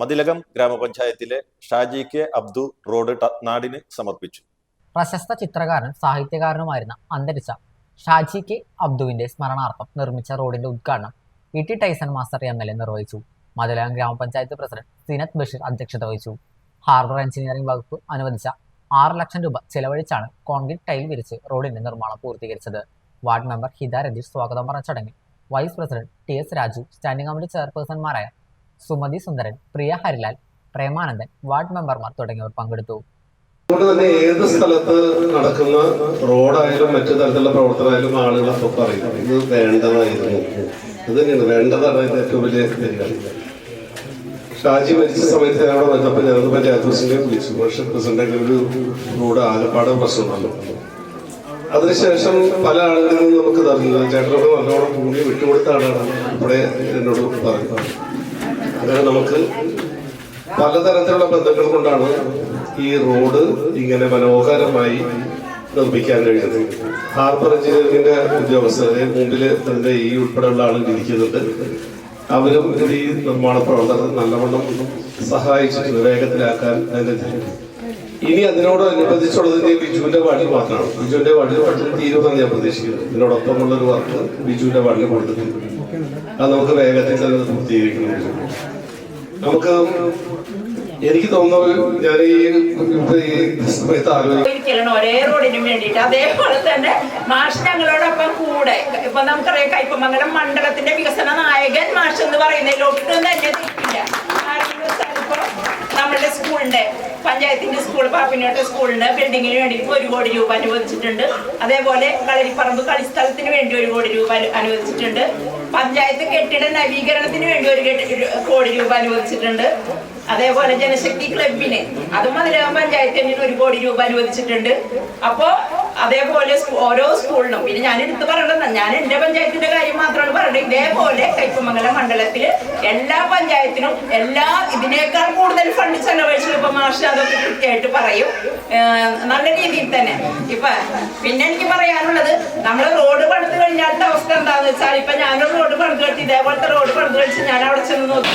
മതിലകം ഗ്രാമപഞ്ചായത്തിലെ Shaji K Abdu road നാടിന് സമർപ്പിച്ചു. പ്രശസ്ത ചിത്രകാരനും സാഹിത്യകാരനുമായിരുന്ന അന്തരിച്ച ഷാജി കെ അബ്ദുവിന്റെ സ്മരണാർത്ഥം നിർമ്മിച്ച റോഡിന്റെ ഉദ്ഘാടനം E T Tyson master M L A നിർവഹിച്ചു. മതിലകം ഗ്രാമപഞ്ചായത്ത് പ്രസിഡന്റ് സിനത് ബഷീർ അധ്യക്ഷത വഹിച്ചു. ഹാർബർ എഞ്ചിനീയറിംഗ് വകുപ്പ് അനുവദിച്ച ആറ് ലക്ഷം രൂപ ചെലവഴിച്ചാണ് കോൺക്രീറ്റ് ടൈൽ വിരിച്ച് റോഡിന്റെ നിർമ്മാണം പൂർത്തീകരിച്ചത്. വാർഡ് മെമ്പർ ഹിത സ്വാഗതം പറഞ്ഞ ചടങ്ങിൽ vice president T S Raju standing committee ചെയർപേഴ്സൺമാരായ Sumathi Sundaran Priya Harilal Premanandan ward മെമ്പർമാർ തുടങ്ങിയവർ പങ്കെടുത്തു. അതുകൊണ്ട് തന്നെ ഏത് സ്ഥലത്ത് നടക്കുന്ന റോഡായാലും മറ്റു തരത്തിലുള്ള പ്രവർത്തനമായാലും ആളുകൾ അപ്പോൾ പറയും ഇത് വേണ്ടതായിരുന്നു. ഇത് തന്നെയാണ്. വേണ്ടതാണ് അതിന്റെ ഏറ്റവും വലിയ പരിഗണന. ഷാജി മരിച്ച സമയത്ത് ഞാൻ അവിടെ വന്നപ്പോൾ ഞാനത് പഞ്ചായത്ത് പ്രസിഡന്റിനെ വിളിച്ചു. പക്ഷെ പ്രസിഡന്റ് ഒരു റോഡ് ആലപ്പാട് പ്രശ്നമുണ്ടല്ലോ. അതിനുശേഷം പല ആളുകളിൽ നിന്നും നമുക്ക് തരുന്നത് ചേട്ടനോട് നല്ലോണം ഭൂമി വിട്ടുകൊടുത്താണ് ഇവിടെ എന്നോട് പറഞ്ഞത് അങ്ങനെ നമുക്ക് പലതരത്തിലുള്ള ബന്ധങ്ങൾ കൊണ്ടാണ് ഈ റോഡ് ഇങ്ങനെ മനോഹരമായി നിർമ്മിക്കാൻ കഴിയുന്നത്. ഹാർബർ എഞ്ചിനീയറിംഗിന്റെ ഉദ്യോഗസ്ഥരെ മുമ്പിൽ തന്റെ ഈ ഉൾപ്പെടെയുള്ള ആളുകൾ ഇരിക്കുന്നുണ്ട്. അവരും ഈ നിർമ്മാണ പ്രവർത്തനം നല്ലവണ്ണം സഹായിച്ചിട്ടുണ്ട്. വേഗത്തിലാക്കാൻ അതിന്റെ ഇനി അതിനോടനുബന്ധിച്ചുള്ളത് ബിജുവിന്റെ വാർഡിൽ മാത്രമാണ്. ബിജുവിന്റെ വാർഡിൽ പെട്ടെന്ന് തീരുമെന്നാണ് ഞാൻ പ്രതീക്ഷിക്കുന്നത് ഇതിനോടൊപ്പമുള്ള ഒരു വർക്ക് ബിജുവിന്റെ വാർഡിൽ കൊടുത്തിട്ടുണ്ട്. അത് നമുക്ക് വേഗത്തിൽ തന്നെ പൂർത്തീകരിക്കണം. നമുക്ക് എനിക്ക് തോന്നുന്നു ഞാൻ ഈ സമയത്ത് ആലോചിക്കും. ഒരിക്കലും ഒരേ റോഡിനും വേണ്ടിയിട്ട് അതേപോലെ തന്നെ മാഷ് ഞങ്ങളോടൊപ്പം കൂടെ. ഇപ്പൊ നമുക്കറിയാം കൈപ്പമംഗലം മണ്ഡലത്തിന്റെ വികസന നായകൻ മാഷ് എന്ന് പറയുന്നതിൽ ഒട്ടും തന്നെ തെറ്റില്ല കാരണം എന്ന് വെച്ചാൽ ഇപ്പൊ നമ്മളുടെ സ്കൂളിന്റെ പഞ്ചായത്തിന്റെ സ്കൂൾ പാപ്പിനോട്ട സ്കൂളിന് ബിൽഡിങ്ങിന് വേണ്ടി ഒരു കോടി രൂപ അനുവദിച്ചിട്ടുണ്ട്. അതേപോലെ കളരിപ്പറമ്പ് കളിസ്ഥലത്തിന് വേണ്ടി ഒരു കോടി രൂപ അനുവദിച്ചിട്ടുണ്ട്. പഞ്ചായത്ത് കെട്ടിട നവീകരണത്തിന് വേണ്ടി ഒരു കോടി രൂപ അനുവദിച്ചിട്ടുണ്ട്. അതേപോലെ ജനശക്തി ക്ലബിന് അതും മതിലകം പഞ്ചായത്തിന് ഒരു കോടി രൂപ അനുവദിച്ചിട്ടുണ്ട്. അപ്പോ അതേപോലെ ഓരോ സ്കൂളിനും പിന്നെ ഞാൻ എടുത്ത് പറയണത് ഞാൻ എന്റെ പഞ്ചായത്തിന്റെ കാര്യം മാത്രമാണ് പറയുന്നത് ഇതേപോലെ കൈപ്പമംഗലം മണ്ഡലത്തിൽ എല്ലാ പഞ്ചായത്തിനും എല്ലാ ഇതിനേക്കാൾ കൂടുതൽ ഫണ്ട് ചെലവഴിച്ചു ഇപ്പൊ മാഷ് അതൊക്കെ കൃത്യമായിട്ട് പറയും. നല്ല രീതിയിൽ തന്നെ. ഇപ്പൊ പിന്നെ എനിക്ക് പറയാനുള്ളത് നമ്മൾ റോഡ് പണിത് കഴിഞ്ഞാലത്തെ അവസ്ഥ എന്താന്ന് വെച്ചാൽ ഇപ്പൊ ഞാനൊരു റോഡ് പണിത് കഴിച്ച് ഇതേപോലത്തെ റോഡ് പണിത് കഴിച്ച് ഞാൻ അവിടെ ചെന്ന് നോക്കി.